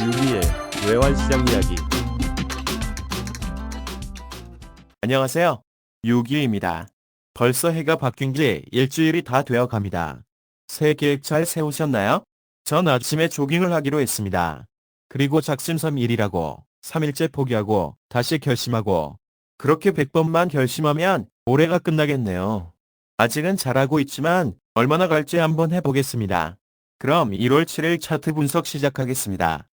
유기의 외환시장 이야기 안녕하세요. 유기입니다. 벌써 해가 바뀐 지 일주일이 다 되어 갑니다. 새 계획 잘 세우셨나요? 전 아침에 조깅을 하기로 했습니다. 그리고 작심삼 일이라고 3일째 포기하고 다시 결심하고 그렇게 100번만 결심하면 올해가 끝나겠네요. 아직은 잘하고 있지만 얼마나 갈지 한번 해보겠습니다. 그럼 1월 7일 차트 분석 시작하겠습니다.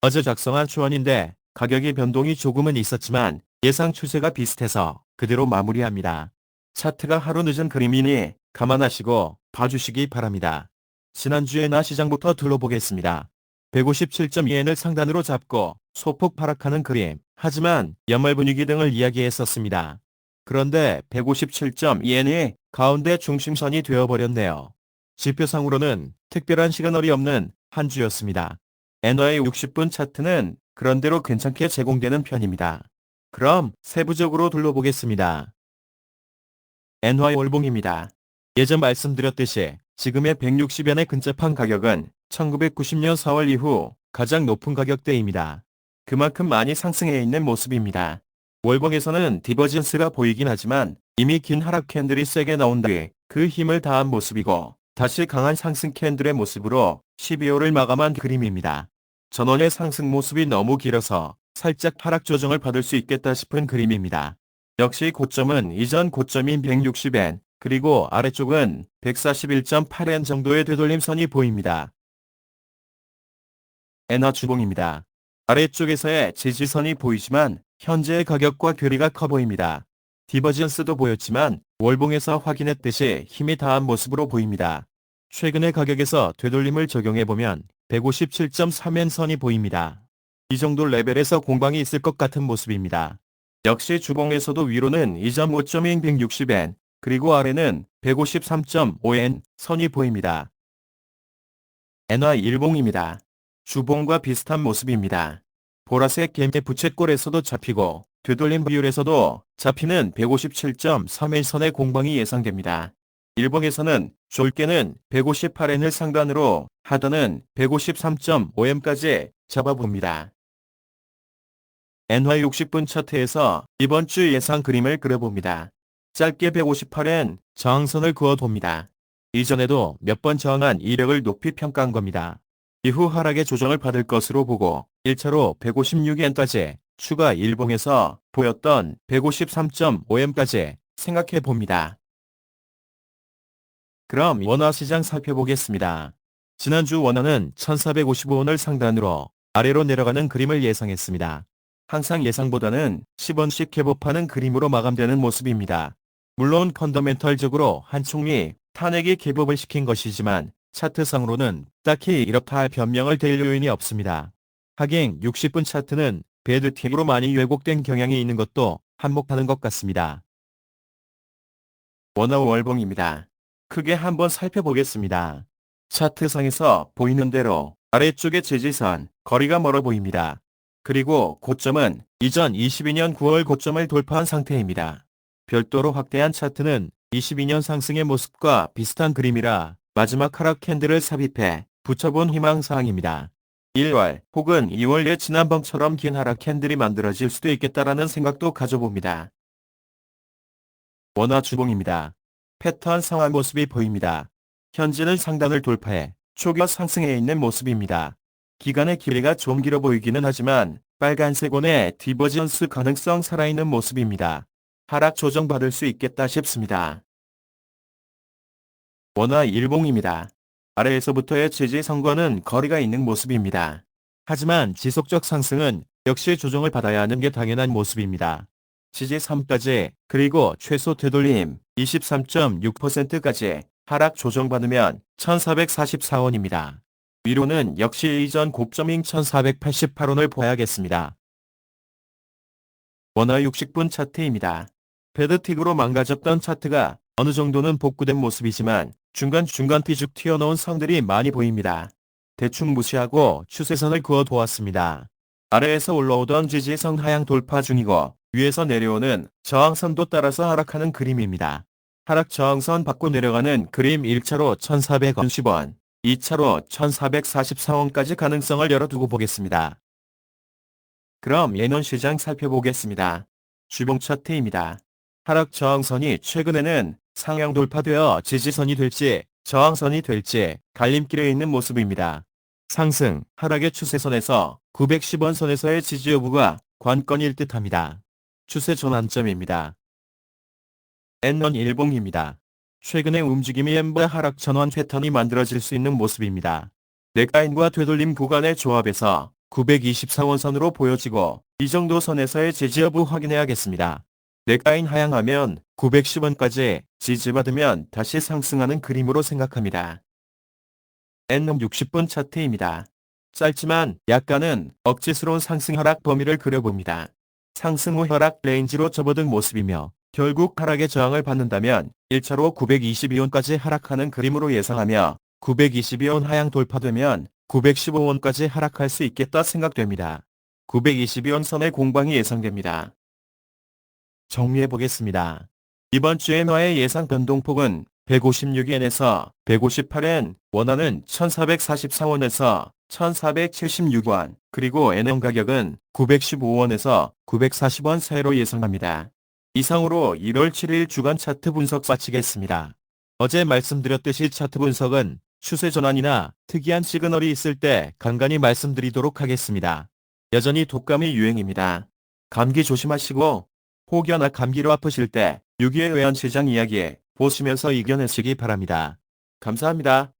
어제 작성한 추원인데 가격의 변동이 조금은 있었지만 예상 추세가 비슷해서 그대로 마무리합니다. 차트가 하루 늦은 그림이니 감안하시고 봐주시기 바랍니다. 지난주에 나 시장부터 둘러보겠습니다. 157.2엔을 상단으로 잡고 소폭 하락하는 그림, 하지만 연말 분위기 등을 이야기했었습니다. 그런데 157.2엔이 가운데 중심선이 되어버렸네요. 지표상으로는 특별한 시그널이 없는 한 주였습니다. 엔화의 60분 차트는 그런대로 괜찮게 제공되는 편입니다. 그럼 세부적으로 둘러보겠습니다. 엔화 월봉입니다. 예전 말씀드렸듯이 지금의 160엔에 근접한 가격은 1990년 4월 이후 가장 높은 가격대입니다. 그만큼 많이 상승해 있는 모습입니다. 월봉에서는 디버전스가 보이긴 하지만 이미 긴 하락 캔들이 세게 나온 뒤 그 힘을 다한 모습이고 다시 강한 상승 캔들의 모습으로 12호를 마감한 그림입니다. 전원의 상승 모습이 너무 길어서 살짝 하락 조정을 받을 수 있겠다 싶은 그림입니다. 역시 고점은 이전 고점인 160엔, 그리고 아래쪽은 141.8엔 정도의 되돌림선이 보입니다. 엔화 주봉입니다. 아래쪽에서의 지지선이 보이지만 현재의 가격과 괴리가 커 보입니다. 디버전스도 보였지만 월봉에서 확인했듯이 힘이 다한 모습으로 보입니다. 최근의 가격에서 되돌림을 적용해보면 157.3엔 선이 보입니다. 이 정도 레벨에서 공방이 있을 것 같은 모습입니다. 역시 주봉에서도 위로는 이전 5.2 160엔, 그리고 아래는 153.5엔 선이 보입니다. 엔화 일봉입니다. 주봉과 비슷한 모습입니다. 보라색 개미 부채꼴에서도 잡히고 되돌림 비율에서도 잡히는 157.3엔 선의 공방이 예상됩니다. 일봉에서는 졸개는 158엔을 상단으로 하단은 153.5엔까지 잡아봅니다. 엔화 60분 차트에서 이번 주 예상 그림을 그려봅니다. 짧게 158엔 저항선을 그어봅니다. 이전에도 몇 번 저항한 이력을 높이 평가한 겁니다. 이후 하락의 조정을 받을 것으로 보고 1차로 156엔까지 추가 일봉에서 보였던 153.5엔까지 생각해 봅니다. 그럼 원화 시장 살펴보겠습니다. 지난주 원화는 1455원을 상단으로 아래로 내려가는 그림을 예상했습니다. 항상 예상보다는 10원씩 갭업하는 그림으로 마감되는 모습입니다. 물론 펀더멘털적으로 한 총리 탄핵이 갭업을 시킨 것이지만 차트상으로는 딱히 이렇다 할 변명을 댈 요인이 없습니다. 하긴 60분 차트는 배드팀으로 많이 왜곡된 경향이 있는 것도 한몫하는 것 같습니다. 원화 월봉입니다. 크게 한번 살펴보겠습니다. 차트상에서 보이는 대로 아래쪽의 지지선, 거리가 멀어 보입니다. 그리고 고점은 이전 22년 9월 고점을 돌파한 상태입니다. 별도로 확대한 차트는 22년 상승의 모습과 비슷한 그림이라 마지막 하락 캔들을 삽입해 붙여본 희망사항입니다. 1월 혹은 2월의 지난번처럼 긴 하락 캔들이 만들어질 수도 있겠다라는 생각도 가져봅니다. 원화 주봉입니다. 패턴 상한 모습이 보입니다. 현재는 상단을 돌파해 초겨 상승해 있는 모습입니다. 기간의 길이가 좀 길어 보이기는 하지만 빨간색 원의 디버전스 가능성 살아있는 모습입니다. 하락 조정받을 수 있겠다 싶습니다. 원화 일봉입니다. 아래에서부터의 지지선과는 거리가 있는 모습입니다. 하지만 지속적 상승은 역시 조정을 받아야 하는 게 당연한 모습입니다. 지지 3까지 그리고 최소 되돌림 23.6%까지 하락 조정받으면 1444원입니다. 위로는 역시 이전 고점인 1488원을 보아야겠습니다. 원화 60분 차트입니다. 베드틱으로 망가졌던 차트가 어느 정도는 복구된 모습이지만 중간중간 삐죽 튀어나온 선들이 많이 보입니다. 대충 무시하고 추세선을 그어 보았습니다. 아래에서 올라오던 지지선 하향 돌파 중이고 위에서 내려오는 저항선도 따라서 하락하는 그림입니다. 하락 저항선 받고 내려가는 그림 1차로 1450원, 2차로 1444원까지 가능성을 열어두고 보겠습니다. 그럼 예논 시장 살펴보겠습니다. 주봉 차트입니다. 하락 저항선이 최근에는 상향 돌파되어 지지선이 될지 저항선이 될지 갈림길에 있는 모습입니다. 상승, 하락의 추세선에서 910원 선에서의 지지 여부가 관건일 듯합니다. 추세 전환점입니다. N원 일봉입니다. 최근의 움직임이 엠바 하락 전환 패턴이 만들어질 수 있는 모습입니다. 넥라인과 되돌림 구간의 조합에서 924원 선으로 보여지고 이 정도 선에서의 지지 여부 확인해야겠습니다. 넥라인 하향하면 910원까지 지지받으면 다시 상승하는 그림으로 생각합니다. N놈 60분 차트입니다. 짧지만 약간은 억지스러운 상승 하락 범위를 그려봅니다. 상승 후 하락 레인지로 접어든 모습이며 결국 하락의 저항을 받는다면 1차로 922원까지 하락하는 그림으로 예상하며 922원 하향 돌파되면 915원까지 하락할 수 있겠다 생각됩니다. 922원 선의 공방이 예상됩니다. 정리해 보겠습니다. 이번 주에 너의 예상 변동폭은 156엔에서 158엔, 원화는 1444원에서 1476원, 그리고 NM 가격은 915원에서 940원 사이로 예상합니다. 이상으로 1월 7일 주간 차트 분석 마치겠습니다. 어제 말씀드렸듯이 차트 분석은 추세 전환이나 특이한 시그널이 있을 때 간간히 말씀드리도록 하겠습니다. 여전히 독감이 유행입니다. 감기 조심하시고 혹여나 감기로 아프실 때 6.25 외환시장 이야기 보시면서 이겨내시기 바랍니다. 감사합니다.